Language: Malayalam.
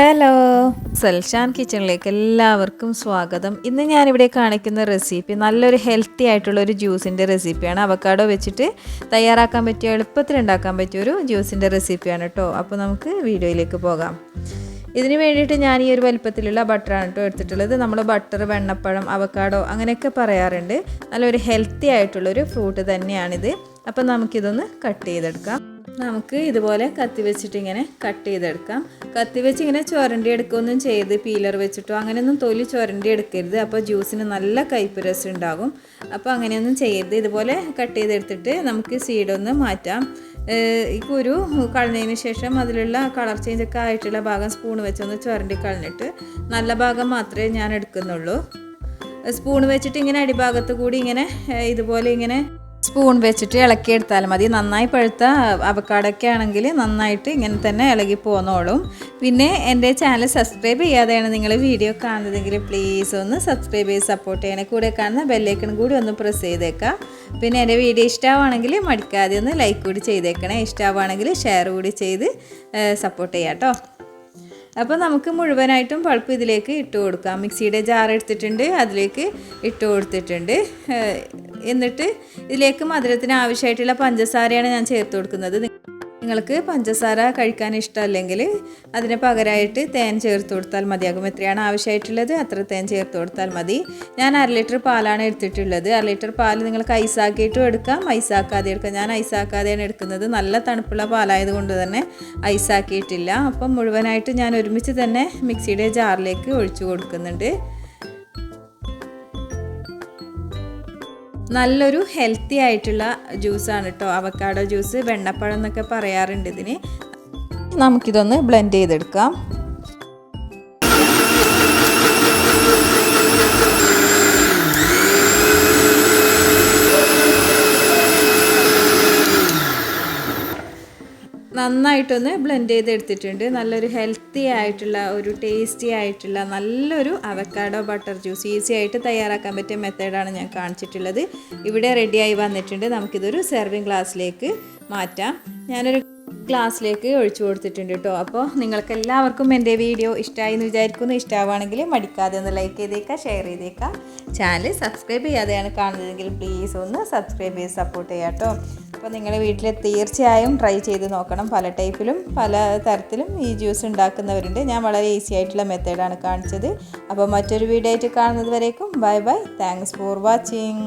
ഹലോ. സൽഷാൻ കിച്ചണിലേക്ക് എല്ലാവർക്കും സ്വാഗതം. ഇന്ന് ഞാനിവിടെ കാണിക്കുന്ന റെസിപ്പി നല്ലൊരു ഹെൽത്തി ആയിട്ടുള്ള ഒരു ജ്യൂസിന്റെ റെസിപ്പിയാണ് അവക്കാഡോ വെച്ചിട്ട് തയ്യാറാക്കാൻ പറ്റിയ എളുപ്പത്തിൽ ഉണ്ടാക്കാൻ പറ്റിയ ഒരു ജ്യൂസിന്റെ റെസിപ്പിയാണ് കേട്ടോ അപ്പോൾ നമുക്ക് വീഡിയോയിലേക്ക് പോകാം. ഇതിന് വേണ്ടിയിട്ട് ഞാൻ ഈ ഒരു വലിപ്പത്തിലുള്ള ബട്ടറാണ് കേട്ടോ എടുത്തിട്ടുള്ളത്. നമ്മൾ ബട്ടർ വെണ്ണപ്പഴം അവക്കാഡോ അങ്ങനെയൊക്കെ പറയാറുണ്ട്. നല്ലൊരു ഹെൽത്തി ആയിട്ടുള്ളൊരു ഫ്രൂട്ട് തന്നെയാണിത്. അപ്പം നമുക്കിതൊന്ന് കട്ട് ചെയ്തെടുക്കാം. നമുക്ക് ഇതുപോലെ കത്തി വെച്ചിട്ട് ഇങ്ങനെ കട്ട് ചെയ്തെടുക്കാം. കത്തി വെച്ച് ഇങ്ങനെ ചുരണ്ടി എടുക്കുകയൊന്നും ചെയ്ത് പീലർ വെച്ചിട്ടോ അങ്ങനെയൊന്നും തൊലി ചുരണ്ടി എടുക്കരുത്. അപ്പോൾ ജ്യൂസിന് നല്ല കയ്പ്പ് രസം ഉണ്ടാകും. അപ്പോൾ അങ്ങനെയൊന്നും ചെയ്യരുത്. ഇതുപോലെ കട്ട് ചെയ്തെടുത്തിട്ട് നമുക്ക് സീഡൊന്ന് മാറ്റാം. ഈ കുരു കളഞ്ഞതിന് ശേഷം അതിലുള്ള കളർ ചേഞ്ച് ഒക്കെ ആയിട്ടുള്ള ഭാഗം സ്പൂൺ വെച്ചൊന്ന് ചുരണ്ടി കളഞ്ഞിട്ട് നല്ല ഭാഗം മാത്രമേ ഞാൻ എടുക്കുന്നുള്ളൂ. സ്പൂൺ വെച്ചിട്ട് ഇങ്ങനെ അടിഭാഗത്ത് കൂടി ഇങ്ങനെ ഇതുപോലെ ഇങ്ങനെ സ്പൂൺ വെച്ചിട്ട് ഇളക്കിയെടുത്താൽ മതി. നന്നായി പഴുത്ത അവക്കാടൊക്കെ ആണെങ്കിൽ നന്നായിട്ട് ഇങ്ങനെ തന്നെ ഇളകി പോന്നോളും. പിന്നെ എന്റെ ചാനൽ സബ്സ്ക്രൈബ് ചെയ്യാതെയാണ് നിങ്ങൾ വീഡിയോ കാണുന്നതെങ്കിൽ പ്ലീസ് ഒന്ന് സബ്സ്ക്രൈബ് ചെയ്ത് സപ്പോർട്ട് ചെയ്യണേ. കൂടെ കാണുന്ന ബെല്ലൈക്കൺ കൂടി ഒന്ന് പ്രസ് ചെയ്തേക്കാം. പിന്നെ എന്റെ വീഡിയോ ഇഷ്ടമാണെങ്കിൽ മടിക്കാതെ ഒന്ന് ലൈക്ക് കൂടി ചെയ്തേക്കണേ. ഇഷ്ടമാണെങ്കിൽ ഷെയർ കൂടി ചെയ്ത് സപ്പോർട്ട് ചെയ്യാം കേട്ടോ അപ്പോൾ നമുക്ക് മുഴുവനായിട്ടും പൾപ്പ് ഇതിലേക്ക് ഇട്ട് കൊടുക്കാം. മിക്സിയുടെ ജാർ എടുത്തിട്ടുണ്ട്. അതിലേക്ക് ഇട്ട് കൊടുത്തിട്ടുണ്ട്. എന്നിട്ട് ഇതിലേക്ക് മധുരത്തിന് ആവശ്യമായിട്ടുള്ള പഞ്ചസാരയാണ് ഞാൻ ചേർത്ത് കൊടുക്കുന്നത്. നിങ്ങൾക്ക് പഞ്ചസാര കഴിക്കാൻ ഇഷ്ടമല്ലെങ്കിൽ അതിന് പകരമായിട്ട് തേൻ ചേർത്ത് കൊടുത്താൽ മതിയാകും. എത്രയാണ് ആവശ്യമായിട്ടുള്ളത് അത്ര തേൻ ചേർത്ത് കൊടുത്താൽ മതി. ഞാൻ അര ലിറ്റർ പാലാണ് എടുത്തിട്ടുള്ളത്. അര ലിറ്റർ പാൽ നിങ്ങൾക്ക് ഐസാക്കിയിട്ടും എടുക്കാം. ഐസാക്കാതെ എടുക്കാം. ഞാൻ ഐസാക്കാതെയാണ് എടുക്കുന്നത്. നല്ല തണുപ്പുള്ള പാലായത് കൊണ്ട് തന്നെ ഐസാക്കിയിട്ടില്ല. അപ്പം മുഴുവനായിട്ട് ഞാൻ ഒരുമിച്ച് തന്നെ മിക്സിയുടെ ജാറിലേക്ക് ഒഴിച്ചു കൊടുക്കുന്നുണ്ട്. നല്ലൊരു ഹെൽത്തി ആയിട്ടുള്ള ജ്യൂസാണ് കേട്ടോ അവക്കാഡോ ജ്യൂസ് വെണ്ണപ്പഴം എന്നൊക്കെ പറയാറുണ്ട് ഇതിന്. നമുക്കിതൊന്ന് ബ്ലെൻഡ് ചെയ്തെടുക്കാം. നന്നായിട്ടൊന്ന് ബ്ലെൻഡ് ചെയ്തെടുത്തിട്ടുണ്ട്. നല്ലൊരു ഹെൽത്തി ആയിട്ടുള്ള ഒരു ടേസ്റ്റി ആയിട്ടുള്ള നല്ലൊരു അവക്കാഡോ ബട്ടർ ജ്യൂസ് ഈസി ആയിട്ട് തയ്യാറാക്കാൻ പറ്റിയ മെത്തേഡാണ് ഞാൻ കാണിച്ചിട്ടുള്ളത്. ഇവിടെ റെഡിയായി വന്നിട്ടുണ്ട്. നമുക്കിതൊരു സെർവിങ് ഗ്ലാസ്സിലേക്ക് മാറ്റാം. ഞാനൊരു ഗ്ലാസ്സിലേക്ക് ഒഴിച്ചു കൊടുത്തിട്ടുണ്ട് കേട്ടോ അപ്പോൾ നിങ്ങൾക്ക് എല്ലാവർക്കും എന്റെ വീഡിയോ ഇഷ്ടമായി എന്ന് വിചാരിക്കുന്നു. ഇഷ്ടമാവുകയാണെങ്കിൽ മടിക്കാതെ ഒന്ന് ലൈക്ക് ചെയ്തേക്കാം ഷെയർ ചെയ്തേക്കാം. ചാനൽ സബ്സ്ക്രൈബ് ചെയ്യാതെയാണ് കാണുന്നതെങ്കിൽ പ്ലീസ് ഒന്ന് സബ്സ്ക്രൈബ് ചെയ്ത് സപ്പോർട്ട് ചെയ്യാം കേട്ടോ അപ്പോൾ നിങ്ങൾ വീട്ടിൽ തീർച്ചയായും ട്രൈ ചെയ്ത് നോക്കണം. പല ടൈപ്പിലും പല തരത്തിലും ഈ ജ്യൂസ് ഉണ്ടാക്കുന്നവരുണ്ട്. ഞാൻ വളരെ ഈസി ആയിട്ടുള്ള മെത്തേഡാണ് കാണിച്ചത്. അപ്പോൾ മറ്റൊരു വീഡിയോ ആയിട്ട് കാണുന്നത് വരേക്കും. Bye bye thanks for watching